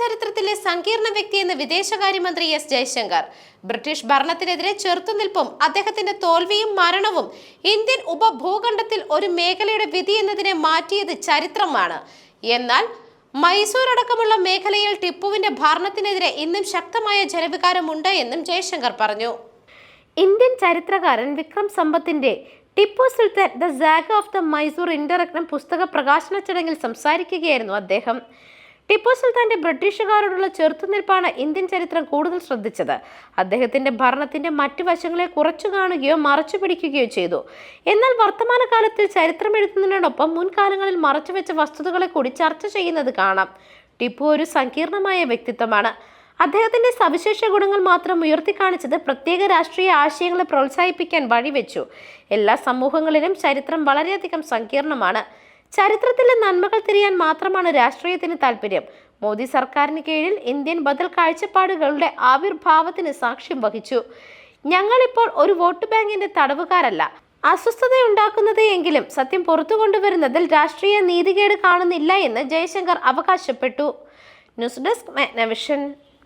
ചരിത്രത്തിലെ സങ്കീർണ വ്യക്തിയെന്ന് വിദേശകാര്യമന്ത്രി എസ് ജയശങ്കർ. ബ്രിട്ടീഷ് ഭരണത്തിനെതിരെ ചെറുത്തുനിൽപ്പും അദ്ദേഹത്തിന്റെ തോൽവിയും മരണവും ഇന്ത്യൻ ഉപഭൂഖണ്ഡത്തിൽ ഒരു മേഖലയുടെ വിധി എന്നതിനെ മാറ്റിയത് ചരിത്രമാണ്. എന്നാൽ മൈസൂർ അടക്കമുള്ള മേഖലയിൽ ടിപ്പുവിന്റെ ഭരണത്തിനെതിരെ ഇന്നും ശക്തമായ ജനവികാരമുണ്ട് എന്നും ജയശങ്കർ പറഞ്ഞു. ഇന്ത്യൻ ചരിത്രകാരൻ വിക്രം സമ്പത്തിന്റെ Tipu Sultan the saga of the Mysore ഇന്റർരത്നം പുസ്തക പ്രകാശന ചടങ്ങിൽ സംസാരിക്കുകയായിരുന്നു അദ്ദേഹം. ടിപ്പു സുൽത്താന്റെ ബ്രിട്ടീഷുകാരോടുള്ള ചെറുത്തുനിൽപ്പാണ് ഇന്ത്യൻ ചരിത്രം കൂടുതൽ ശ്രദ്ധിച്ചത്. അദ്ദേഹത്തിന്റെ ഭരണത്തിന്റെ മറ്റു വശങ്ങളെ കുറച്ചു കാണുകയോ മറച്ചു പിടിക്കുകയോ ചെയ്തു. എന്നാൽ വർത്തമാന കാലത്തിൽ ചരിത്രം എഴുതുന്നതിനോടൊപ്പം മുൻകാലങ്ങളിൽ മറച്ചുവെച്ച വസ്തുതകളെ കൂടി ചർച്ച ചെയ്യുന്നത് കാണാം. ടിപ്പു ഒരു സങ്കീർണമായ വ്യക്തിത്വമാണ്. അദ്ദേഹത്തിന്റെ സവിശേഷ ഗുണങ്ങൾ മാത്രം ഉയർത്തിക്കാണിച്ചത് പ്രത്യേക രാഷ്ട്രീയ ആശയങ്ങളെ പ്രോത്സാഹിപ്പിക്കാൻ വഴിവെച്ചു. എല്ലാ സമൂഹങ്ങളിലും ചരിത്രം വളരെയധികം സങ്കീർണമാണ്. ചരിത്രത്തിലെ നന്മകൾ തിരിയാൻ മാത്രമാണ് രാഷ്ട്രീയത്തിന് താല്പര്യം മോദി സർക്കാരിന് കീഴിൽ ഇന്ത്യൻ ബദൽ കാഴ്ചപ്പാടുകളുടെ ആവിർഭാവത്തിന് സാക്ഷ്യം വഹിച്ചു. ഞങ്ങളിപ്പോൾ ഒരു വോട്ട് ബാങ്കിന്റെ തടവുകാരല്ല. അസ്വസ്ഥതയുണ്ടാക്കുന്നത് എങ്കിലും സത്യം പുറത്തു കൊണ്ടുവരുന്നതിൽ രാഷ്ട്രീയ നീതികേട് കാണുന്നില്ല എന്ന് ജയശങ്കർ അവകാശപ്പെട്ടു. News desk Magnavision.